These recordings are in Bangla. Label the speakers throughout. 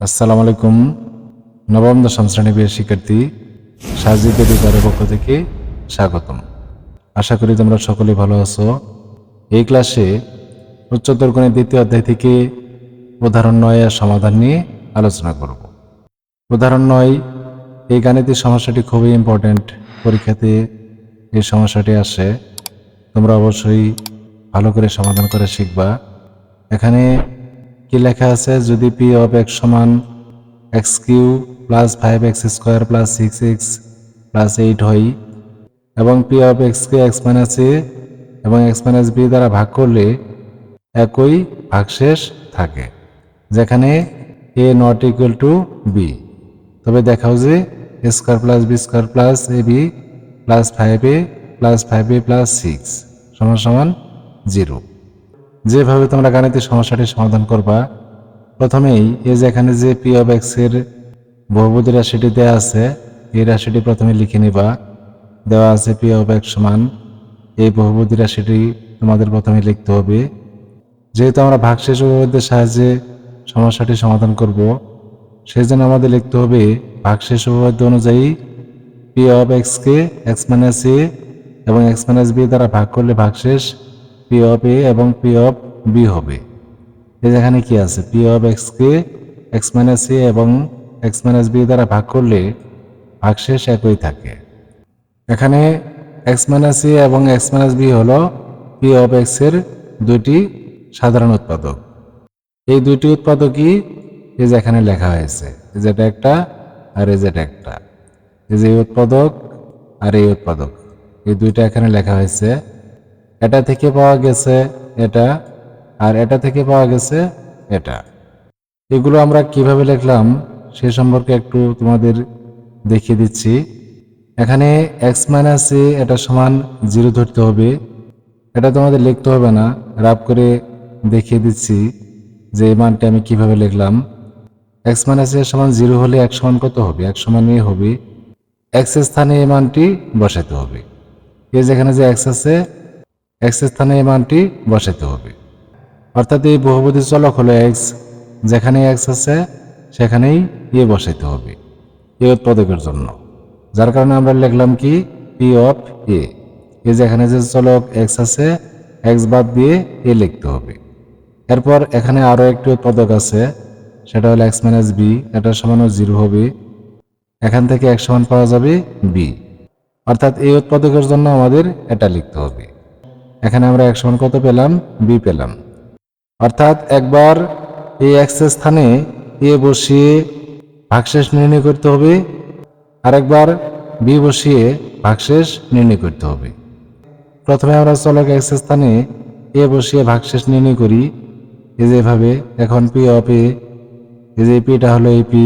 Speaker 1: আসসালামু আলাইকুম। নবম দশম শ্রেণি বইয়ের শিক্ষার্থী সাজিদ অধিকারের পক্ষ থেকে স্বাগতম। আশা করি তোমরা সকলে ভালো আছো। এই ক্লাসে উচ্চতর গণিত দ্বিতীয় অধ্যায় থেকে উদাহরণ নয়ের সমাধান নিয়ে আলোচনা করব। উদাহরণ নয়, এই গাণিতিক সমস্যাটি খুবই ইম্পর্ট্যান্ট পরীক্ষাতে এই সমস্যাটি আসে। তোমরা অবশ্যই ভালো করে সমাধান করে শিখবা। এখানে কি লেখা আছে? যদি পি অফ এক্স সমান x cube plus five x square plus six x plus eight হয় এবং পি অফ এক্সকে এক্স মাইনাস এ এবং এক্স মাইনাস বি দ্বারা ভাগ করলে একই ভাগশেষ থাকে, যেখানে a not equal to b তবে দেখাও যে square plus b square plus a b plus five a plus five a plus six সমান সমান জিরো যেভাবে তোমরা গাণিতিক সমস্যাটি সমাধান করবা, প্রথমেই এই যে এখানে যে পি অফ এক্সের বহুপদী রাশিটি দেওয়া আছে, এই রাশিটি প্রথমে লিখে নিবা। দেওয়া আছে পি অফ এক্স সমান এই বহুপদী রাশিটি তোমাদের প্রথমে লিখতে হবে। যেহেতু আমরা ভাগশেষ উপপাদ্যের সাহায্যে সমস্যাটি সমাধান করব সেই জন্য আমাদের লিখতে হবে ভাগশেষ উপপাদ্য অনুযায়ী পি অফ এক্সকে এক্স মাইনাস এ এবং এক্স মাইনাস বি দ্বারা ভাগ করলে ভাগশেষ পি অফ এ এবং পি অফ বি হবে। এই যেখানে কি আছে? পি অফ এক্সকে এক্স মাইনাস এ এবং এক্স মাইনাস বি দ্বারা ভাগ করলে ভাগশেষ একই থাকে। এখানে এক্স মাইনাস এ এবং এক্স মাইনাস বি হলো পি অফ এক্সের দুইটি সাধারণ উৎপাদক। এই দুইটি উৎপাদকই এই যে এখানে লেখা হয়েছে। যেটা একটা আর এই যেটা একটা। এই যে উৎপাদক আর এই উৎপাদক। এই দুইটা এখানে লেখা হয়েছে এটা থেকে পাওয়া গেছে এটা, আর এটা থেকে পাওয়া গেছে এটা। এগুলো আমরা কীভাবে লিখলাম সে সম্পর্কে একটু তোমাদের দেখিয়ে দিচ্ছি। এখানে এক্স মাইনাস এ এটা সমান জিরো ধরতে হবে। এটা তোমাদের লিখতে হবে না রাব করে দেখিয়ে দিচ্ছি যে এই মানটি আমি কীভাবে লিখলাম। এক্স মাইনাস সমান জিরো হলে এক সমান কত হবে? এক সমান এ হবে। এক্সের স্থানে এই মানটি বসাতে হবে। এই যেখানে যে এক্স আছে এক্স স্থানে এই মানটি বসাতে হবে। অর্থাৎ এই বহুপদী চলক হলো এক্স যেখানে এক্স আছে, সেখানেই এ বসাইতে হবে এ উৎপাদকের জন্য। যার কারণে আমরা লিখলাম কি? পি অফ এ এ যেখানে যে চলক এক্স আছে এক্স বাদ দিয়ে এ লিখতে হবে। এরপর এখানে আরও একটি উৎপাদক আছে, সেটা হলো এক্স মাইনাস বি এটা সমানও জিরো হবে। এখান থেকে এক সমান পাওয়া যাবে বি অর্থাৎ এই উৎপাদকের জন্য আমাদের এটা লিখতে হবে। এখানে আমরা এক সমান কত পেলাম? বি পেলাম। অর্থাৎ একবার এই এক্সের স্থানে এ বসিয়ে ভাগশেষ নির্ণয় করতে হবে, আরেকবার বি বসিয়ে ভাগশেষ নির্ণয় করতে হবে। প্রথমে আমরা চলক এক্সের স্থানে এ বসিয়ে ভাগশেষ নির্ণয় করি। এই যে এভাবে, এখন পি অফ এ, এই যে পিটা হলো এই পি,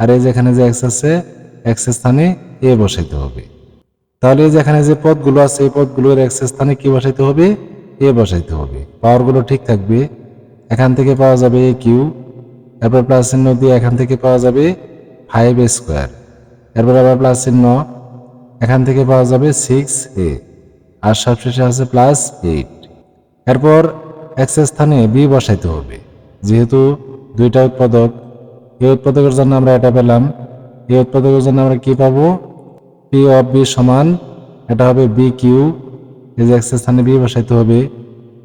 Speaker 1: আর এই যেখানে যে এক্স আছে এক্স স্থানে এ বসাইতে হবে। তাহলে যেখানে যে পদগুলো আছে, এই পদগুলোর এর স্থানে কি বসাইতে হবে? এ বসাইতে হবে। পাওয়ারগুলো ঠিক থাকবে। এখান থেকে পাওয়া যাবে এ কিউ এরপর প্লাস চিহ্ন দিয়ে এখান থেকে পাওয়া যাবে ফাইভ স্কোয়ার এরপর আবার প্লাস চিহ্ন, এখান থেকে পাওয়া যাবে সিক্স এ আর সবশেষে আছে প্লাস এইট এরপর এক্স স্থানে বি বসাইতে হবে। যেহেতু দুইটা উৎপাদক, এই উৎপাদকের জন্য আমরা এটা পেলাম। এই উৎপাদকের জন্য আমরা কি পাবো? পি অফ বি সমান, এটা হবে বি কিউ এই যে এক্স স্থানে বি বসাইতে হবে।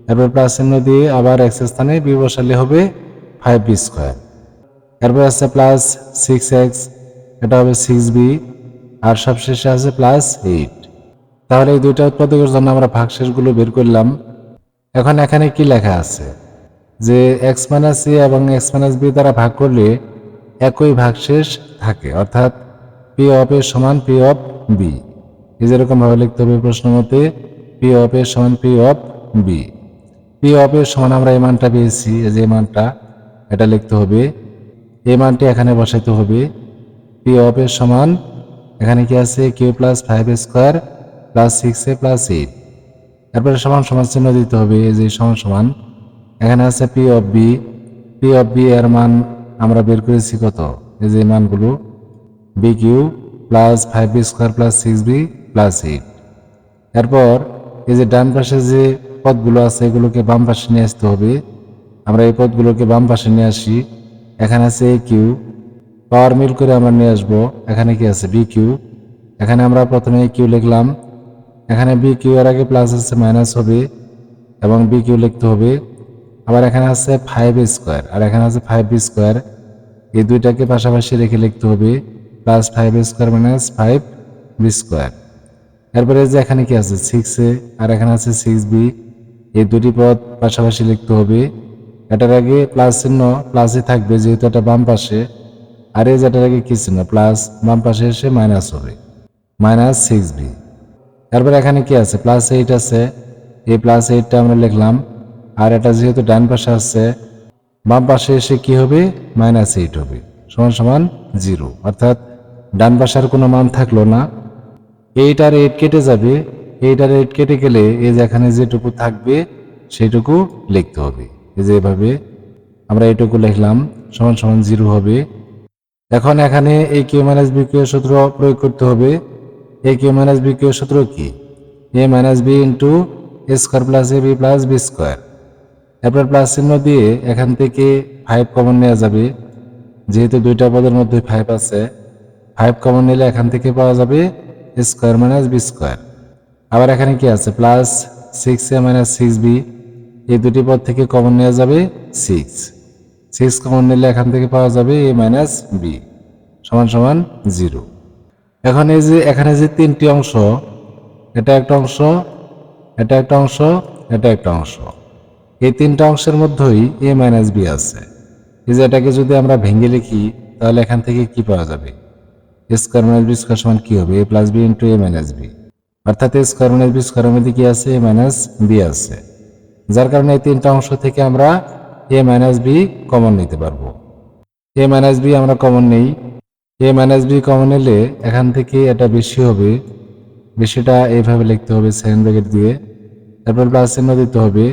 Speaker 1: এরপর প্লাস চিহ্ন দিয়ে আবার এক্স স্থানে বি বসালে হবে ফাইভ বি স্কোয়ার এরপর আছে প্লাস সিক্স এক্স এটা হবে সিক্স বি আর সবশেষে আছে প্লাস এইট তাহলে এই দুইটা উৎপাদকের জন্য আমরা ভাগশেষগুলো বের করলাম। এখন এখানে কি লেখা আছে? যে এক্স মাইনাস এ এবং এক্স মাইনাস বি দ্বারা ভাগ করলে একই ভাগশেষ থাকে, অর্থাৎ পি অফ এ সমান পি অফ বি এই যেরকম ভাবে লিখতে হবে প্রশ্ন মতে পি অফ এ সমান p of b p of এর সমান আমরা এই মানটা পেয়েছি, এই যে মানটা, এটা লিখতে হবে। এই মানটি এখানে বসাইতে হবে। পি অফ এর সমান, এখানে কি আছে? Cube plus five square plus six a plus eight এরপরে সমান সমান চিহ্ন দিতে হবে, এই যে সমান সমান। এখানে আছে p of b p of b এর মান আমরা বের করেছি কত? এই যে মানগুলো। B cube plus five b square plus six b plus eight. এরপর এই যে ডান পাশে যে পদগুলো আছে, এগুলোকে বাম পাশে নিয়ে আসতে হবে। আমরা এই পদগুলোকে বাম পাশে নিয়ে আসি। এখানে আছে এ কিউ পাওয়ার মিল করে আমরা নিয়ে আসব। এখানে কি আছে? বি কিউ এখানে আমরা প্রথমে এ কিউ লিখলাম। এখানে বি কিউ এর আগে প্লাস আছে মাইনাস হবে এবং বি কিউ লিখতে হবে। আবার এখানে আছে ফাইভ স্কোয়ার আর এখানে আছে ফাইভ বি স্কোয়ার এই দুইটাকে পাশাপাশি রেখে লিখতে হবে। Plus five square minus five b square এরপরে যে এখানে কি আছে? সিক্স এ আর এখানে আছে সিক্স বি এই দুটি পদ পাশাপাশি লিখতে হবে। এটার আগে প্লাস চিহ্ন প্লাসই থাকবে যেহেতু এটা বাম পাশে। আর এই যেটার আগে কি চিহ্ন? প্লাস বাম পাশে এসে মাইনাস হবে। মাইনাস সিক্স বি তারপর এখানে কি আছে? প্লাস এইট আছে। এই প্লাস এইটটা আমরা লিখলাম। আর এটা যেহেতু ডান পাশে আছে, বাম পাশে এসে কি হবে? মাইনাস এইট হবে। সমান সমান জিরো অর্থাৎ ডান পাশার কোনো মান থাকল না। এইট আর এইট কেটে যাবে, এইট আর এইট কেটে গেলে এই যে এখানে যেটুকু থাকবে সেটুকু লিখতে হবে। এই যে এভাবে আমরা এইটুকু লিখলাম, সমান সমান জিরো হবে। এখন এখানে এই কিউ মাইনাস বি সূত্র প্রয়োগ করতে হবে। এ কিউ মাইনাস বি সূত্র কি? A minus b into a square plus a b plus b square এরপর প্লাস চিহ্ন দিয়ে এখান থেকে ফাইভ কমন নেওয়া যাবে। যেহেতু দুইটা পদের মধ্যে ফাইভ আছে ফাইভ কমন নিলে এখান থেকে পাওয়া যাবে স্কোয়ার মাইনাস বি স্কোয়ার। আবার এখানে কি আছে? Plus six a minus six b. এই দুটি পদ থেকে কমন নেওয়া যাবে সিক্স। সিক্স কমন নিলে এখান থেকে পাওয়া যাবে এ মাইনাস বি সমান সমান জিরো। এখন এই যে এখানে যে তিনটি অংশ, এটা একটা অংশ, এটা একটা অংশ, এটা একটা অংশ। এই তিনটা অংশের মধ্যেই এ মাইনাস বি আছে। এই যে এটাকে যদি আমরা ভেঙে লিখি, তাহলে এখান থেকে কি পাওয়া যাবে? স্কোয়ার মাইনাস বি স্কোয়ার সমান কি হবে? A plus b into a minus b অর্থাৎ এ স্কোয়ার মাইনাস বি স্কোয়ারের মধ্যে কি আছে? এ মাইনাস বি আছে। যার কারণে এই তিনটা অংশ থেকে আমরা এ মাইনাস বি কমন নিতে পারব। এ মাইনাস বি আমরা কমন নেই। এ মাইনাস বি কমন নিলে এখান থেকে এটা বেশি হবে। বেশিটা এইভাবে লিখতে হবে সেকেন্ড ব্র্যাকেট দিয়ে। তারপর প্লাস চিহ্ন দিতে হবে।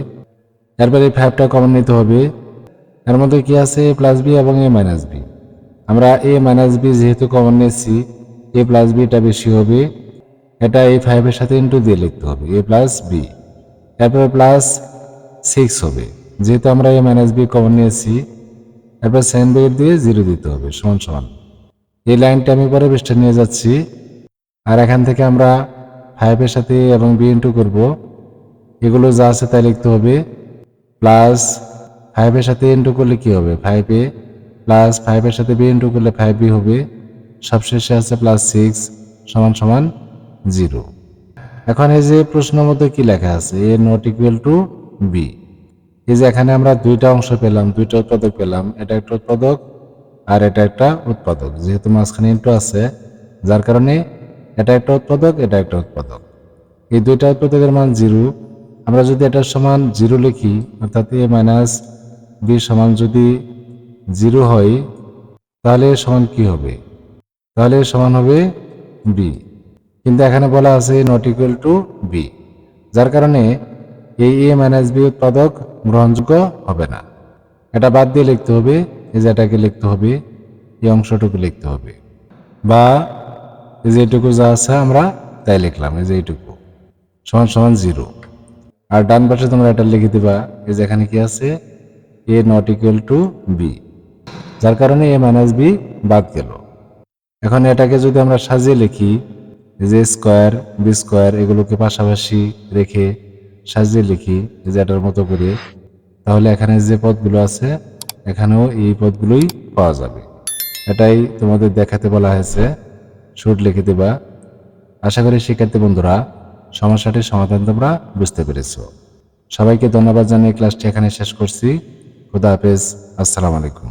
Speaker 1: এরপর এই ফাইভটা কমন নিতে হবে। এর মধ্যে কি আছে? এ প্লাস বি এবং এ মাইনাস বি আমরা এ মাইনাস বি যেহেতু কমন নিয়েছি এ প্লাস বিটা বেশি হবে, এটা এই ফাইভের সাথে ইন্টু দিয়ে লিখতে হবে এ প্লাস বি এরপর প্লাস সিক্স হবে, যেহেতু আমরা এ মাইনাস বি কমন নিয়েছি এরপর সেকেন্ড ব্র্যাকেট দিয়ে জিরো দিতে হবে, সমান সমান। এই লাইনটা আমি পরে পৃষ্ঠা নিয়ে যাচ্ছি, আর এখান থেকে আমরা ফাইভের সাথে এবং বি ইন্টু করব, এগুলো যা আছে তাই লিখতে হবে প্লাস ফাইভের সাথে ইন্টু করলে কী হবে ফাইভ প্লাস ফাইভের সাথে বি ইন্টু করলে ফাইভ বি হবে। সবশেষে আছে প্লাস সিক্স সমান সমান জিরো এখন এই যে প্রশ্ন মধ্যে কি লেখা আছে? A not equal to b এই যে এখানে আমরা দুইটা অংশ পেলাম, দুইটা উৎপাদক পেলাম। এটা একটা উৎপাদক আর এটা একটা উৎপাদক। যেহেতু মাঝখানে ইন্টু আছে, যার কারণে এটা একটা উৎপাদক, এটা একটা উৎপাদক। এই দুইটা উৎপাদকের মান জিরো আমরা যদি এটার সমান জিরো লিখি, অর্থাৎ এ মাইনাস বি সমান যদি জিরো হয়, তাহলে সমান কি হবে? তাহলে সমান হবে বি কিন্তু এখানে বলা আছে নট ইকুয়াল টু বি যার কারণে এই এ মাইনাস বি উৎপাদক গ্রহণযোগ্য হবে না। এটা বাদ দিয়ে লিখতে হবে, এই যে এটাকে লিখতে হবে, এই অংশটুকু লিখতে হবে। বা এই যে এইটুকু যা আছে আমরা তাই লিখলাম, এই যে এইটুকু। সমান সমান জিরো। আর ডান পাশে তোমরা এটা লিখে দিবা, এই যে এখানে কি আছে? A not equal to b যার কারণে এ মাইনাস বি বাদ গেল। এখন এটাকে যদি আমরা সাজিয়ে লিখি যে স্কোয়ার বি স্কোয়ার, এগুলোকে পাশাপাশি রেখে সাজিয়ে লিখি যে এটার মতো করে, তাহলে এখানে যে পদগুলো আছে, এখানেও এই পদগুলোই পাওয়া যাবে। এটাই তোমাদের দেখাতে বলা হয়েছে, শুট লিখে দেবা। আশা করি শিক্ষার্থী বন্ধুরা, সমস্যাটির সমাধান তোমরা বুঝতে পেরেছ। সবাইকে ধন্যবাদ জানিয়ে ক্লাসটি এখানে শেষ করছি। খুদা হাফেজ, আসসালামু আলাইকুম।